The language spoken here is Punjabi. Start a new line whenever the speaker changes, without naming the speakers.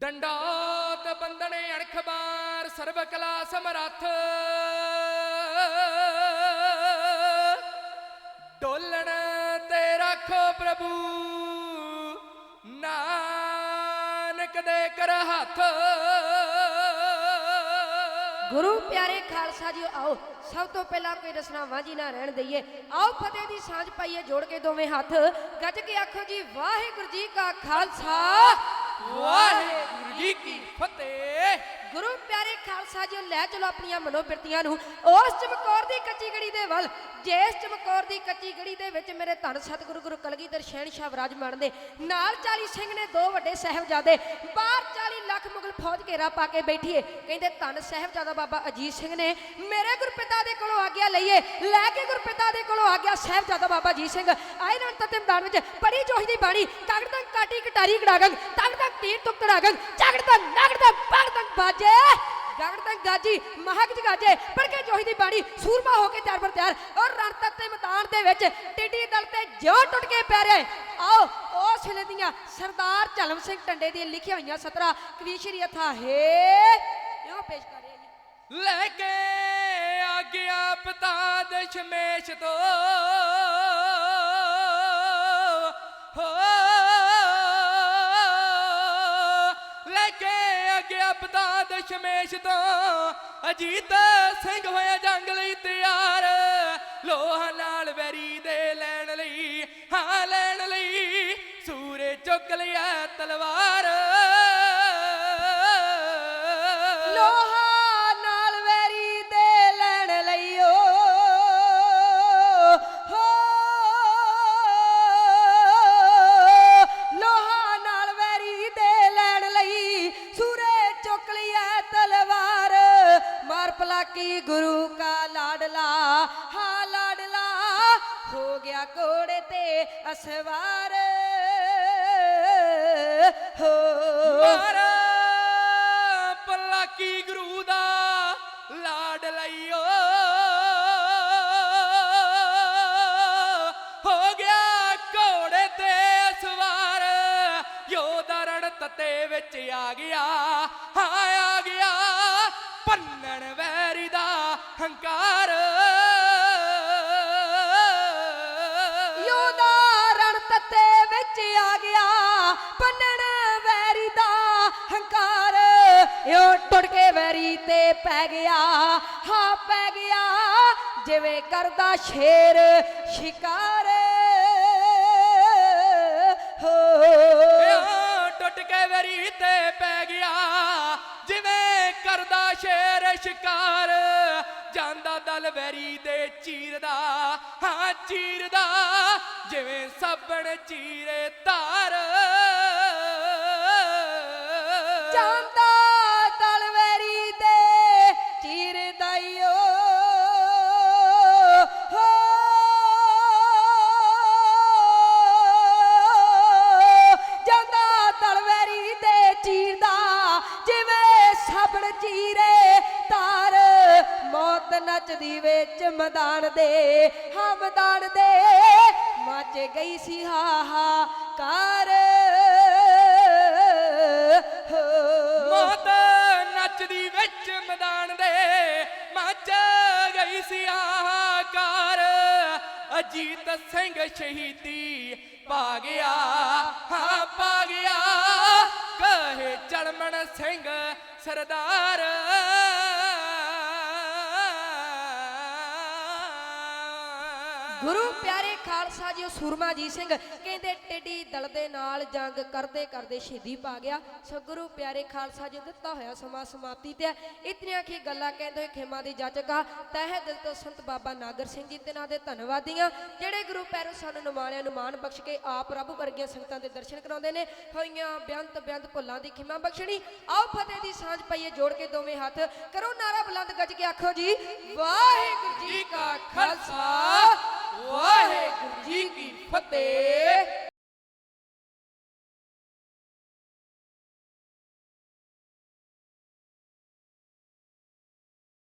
ਡੰਡੋਤ ਬੰਦਣੇ ਅਣਖਬਾਰ ਸਰਬ ਕਲਾ ਸਮਰੱਥ। ਡੋਲਣ ਤੇ ਰੱਖੋ ਪ੍ਰਭੂ, ਨਾਨਕ ਦੇ ਕਰ ਹੱਥ।
ਗੁਰੂ ਪਿਆਰੇ ਖਾਲਸਾ ਜੀ, ਆਓ, ਸਭ ਤੋਂ ਪਹਿਲਾਂ ਕੋਈ ਰਸਨਾ ਵਾਂਝੀ ਨਾ ਰਹਿਣ ਦਈਏ। ਆਓ, ਫਤਿਹ ਦੀ ਸਾਂਝ ਪਾਈਏ, ਜੋੜ ਕੇ ਦੋਵੇਂ ਹੱਥ। ਗੱਜ ਕੇ ਆਖੋ ਜੀ, ਵਾਹਿਗੁਰੂ ਜੀ ਕਾ ਖਾਲਸਾ।
ਵਾਹਿਗੁਰੂ ਜੀ ਕੀ ਫਤਿਹ।
ਗੁਰੂ ਪਿਆਰੇ ਖਾਲਸਾ ਜੀ, ਲੈ ਚਲੋ ਆਪਣੀਆਂ ਮਨੋਬਿਰਤੀਆਂ ਨੂੰ। ਉਸ ਚਮਕੌਰ ਦੀ ਕੱਚੀ ਗੜੀ ਦੇ ਵੱਲ, ਜੇਸ ਚਮਕੌਰ ਦੀ ਕੱਚੀ ਗੜੀ ਦੇ ਵਿੱਚ ਮੇਰੇ ਧੰਨ ਸਤਿਗੁਰੂ ਗੁਰੂ ਕਲਗੀਧਰ ਸ਼ਹਿਨਸ਼ਾਹ ਵਿਰਾਜਮਾਨ ਦੇ ਨਾਲ 40 ਸਿੰਘ ਨੇ ਦੋ ਵੱਡੇ ਸਾਹਿਬਜ਼ਾਦੇ, ਬਾਹਰ 40 ਘੇਰਾ ਪਾ ਕੇ ਬੈਠੀਏ। ਕਹਿੰਦੇ, ਧੰਨ ਸਾਹਿਬਜ਼ਾਦਾ ਬਾਬਾ ਅਜੀਤ ਸਿੰਘ ਨੇ, ਮੇਰੇ ਗੁਰਪਿਤਾ ਦੇ ਕੋਲੋਂ ਆਗਿਆ ਲਈਏ। ਲੈ ਕੇ ਗੁਰਪਿਤਾ ਦੇ ਕੋਲੋਂ ਆਗਿਆ ਸਾਹਿਬਜ਼ਾਦਾ ਬਾਬਾ ਅਜੀਤ ਸਿੰਘ। ਆਏ ਨਾਲ ਤਤੇ ਮੈਦਾਨ ਵਿੱਚ ਪੜੀ ਜੋਹੀ ਦੀ ਬਾਣੀ ਕਾਗੜ ਕਾਟੀ ਕਟਾਰੀ ਕੜਾਗੰ ਤੰਗ ਤੀਰ ਤੁਕ ਤੜਾਗੰ ਝਗੜ ਤੰਗ ਨਗੜ ਬਾਜੇ। ਗਗੜ ਗਾਜੀ ਮਹਕ ਜਗਾਜੇ ਪੜ ਕੇ ਜੋਹੀ ਦੀ ਬਾਣੀ, ਸੂਰਮਾ ਹੋ ਕੇ ਤਿਆਰ ਬਰ ਤਿਆਰ। ਔਰ ਰਣ ਤੱਤੇ ਮੈਦਾਨ ਦੇ ਵਿੱਚ ਟਿੱਡੀ ਦਲ ਤੇ ਜਿਉਂ ਟੁੱਟ ਕੇ ਪੈ ਰਹੇ। ਆਓ ਉਸ ਵੇਲੇ ਦੀਆਂ ਸਰਦਾਰ ਝਲਮ ਸਿੰਘ ਟੰਡੇ ਦੀਆਂ ਲਿਖੀਆਂ ਹੋਈਆਂ ਸਤਰਾ ਕਵੀਸ਼ਰੀ ਅਥਾ ਹੈ। ਇਹੋ ਪੇਸ਼ ਕਰ ਰਿਹਾ ਜੀ
ਲੈ ਕੇ ਆਗਿਆ ਪਤਾ ਦਸ਼ਮੇਸ਼ ਤੋਂ। ਹੋ। ਲੈ ਕੇ ਆਗਿਆ ਪਤਾ ਦਸ਼ਮੇਸ਼ ਤੋਂ। ਅਜੀਤ ਸਿੰਘ ਹੋਇਆ ਜੰਗ ਲਈ ਤਿਆਰ। ਲੋਹਾ ਨਾਲ ਵੈਰੀ ਦੇ ਲੈਣ ਲਈ ਚੁੱਕ ਲਿਆ ਤਲਵਾਰ।
ਲੋਹਾ ਨਾਲ ਵੈਰੀ ਦੇ ਲੈਣ ਲਈਓ। ਹੋ। ਲੋਹਾ ਨਾਲ ਵੈਰੀ ਦੇ ਲੈਣ ਲਈ ਸੂਰੇ ਚੁੱਕ ਲਿਆ ਤਲਵਾਰ। ਮਾਰ ਪਲਾਕੀ ਗੁਰੂ ਕਾ ਲਾਡਲਾ, ਹਾਂ ਲਾਡਲਾ। ਹੋ ਗਿਆ ਕੋੜੇ ਤੇ ਅਸਵਾਰ। ਹੋ
ਮਾਰਾ ਪਲਾਕੀ ਗੁਰੂ ਦਾ ਲਾਡ ਲਈਓ। ਹੋ ਗਿਆ ਘੋੜੇ ਤੇ ਸਵਾਰ ਯੋਧਾ ਰਣ ਤਤੇ ਵਿੱਚ ਆ ਗਿਆ। ਹਾਂ, ਆ ਗਿਆ। ਪੰਨਣ ਵੈਰੀ ਦਾ ਹੰਕਾਰ
ਵੈਰੀ ਤੇ ਪੈ ਗਿਆ ਹਾਂ ਪੈ ਗਿਆ। ਜਿਵੇਂ ਕਰਦਾ ਸ਼ੇਰ ਸ਼ਿਕਾਰ। ਹੋ।
ਟੁੱਟ ਕੇ ਵਰੀ ਤੇ ਪੈ ਗਿਆ। ਜਿਵੇਂ ਕਰਦਾ ਸ਼ੇਰ ਸ਼ਿਕਾਰ ਜਾਂਦਾ ਦਲ ਵੈਰੀ ਦੇ ਚੀਰਦਾ ਹਾਂ ਚੀਰਦਾ ਜਿਵੇਂ ਸਾਬਣ ਚੀਰੇ ਧਾਰ।
ਜਾਂਦਾ ਨੱਚਦੀ ਵਿੱਚ ਮੈਦਾਨ ਦੇ ਹਾਂ ਮੈਦਾਨ ਦੇ ਮੱਚ ਗਈ ਸੀ ਹਾਹਾਕਾਰ। ਹੋ
ਅਜੀਤ ਸਿੰਘ ਸ਼ਹੀਦੀ ਪਾ ਗਿਆ ਹਾਂ ਪਾ ਗਿਆ ਕਹੇ ਚੜਮਣ ਸਿੰਘ ਸਰਦਾਰ।
ਗੁਰੂ ਪਿਆਰੇ ਖਾਲਸਾ ਜੀ ਸੂਰਮਾ ਜੀ ਸਿੰਘ ਕਹਿੰਦੇ, ਟੇਡੀ ਦਲ ਦੇ ਨਾਲ ਜੰਗ ਕਰਦੇ ਕਰਦੇ ਸ਼ਹੀਦੀ ਪਾ ਗਿਆ। ਸੋ ਗੁਰੂ ਪਿਆਰੇ ਖਾਲਸਾ ਜੀ, ਦਿੱਤਾ ਹੋਇਆ ਸਮਾਂ ਸਮਾਪਤੀ ਤੇ ਇਤਨੀਆਂ ਕੀ ਗੱਲਾਂ ਕਹਿੰਦੇ ਹੋਏ ਖੇਮਾ ਦੀ ਜਾਚਕਾ ਤਹਿ ਦਿਲ ਤੋਂ ਸੰਤ ਬਾਬਾ ਨਾਗਰ ਸਿੰਘ ਜੀ ਤੇ ਨਾਲ ਦੇ ਧੰਨਵਾਦੀਆਂ ਜਿਹੜੇ ਗੁਰੂ ਪੈਰੋ ਸਾਨੂੰ ਨਿਮਾਣਿਆਂ ਨੂੰ ਮਾਣ ਬਖਸ਼ ਕੇ ਆਪ ਰੱਬ ਵਰਗੀਆਂ ਸੰਗਤਾਂ ਦੇ ਦਰਸ਼ਨ ਕਰਾਉਂਦੇ ਨੇ, ਹੋਈਆਂ ਬੇਅੰਤ ਬੇਅੰਤ ਭੁੱਲਾਂ ਦੀ ਖਿਮਾ ਬਖਸ਼ਣੀ। ਆਓ ਫਤਿਹ ਦੀ ਸਾਂਝ ਪਾਈਏ ਜੋੜ ਕੇ ਦੋਵੇਂ ਹੱਥ। ਕਰੋ ਨਾਰਾ ਬੁਲੰਦ ਗੱਜ ਕੇ ਆਖੋ ਜੀ, ਵਾਹਿਗੁਰੂ ਜੀ ਕਾ ਖਾਲਸਾ।
ਵਾਹਿਗੁਰੂ ਜੀ ਕੀ ਫਤਿਹ।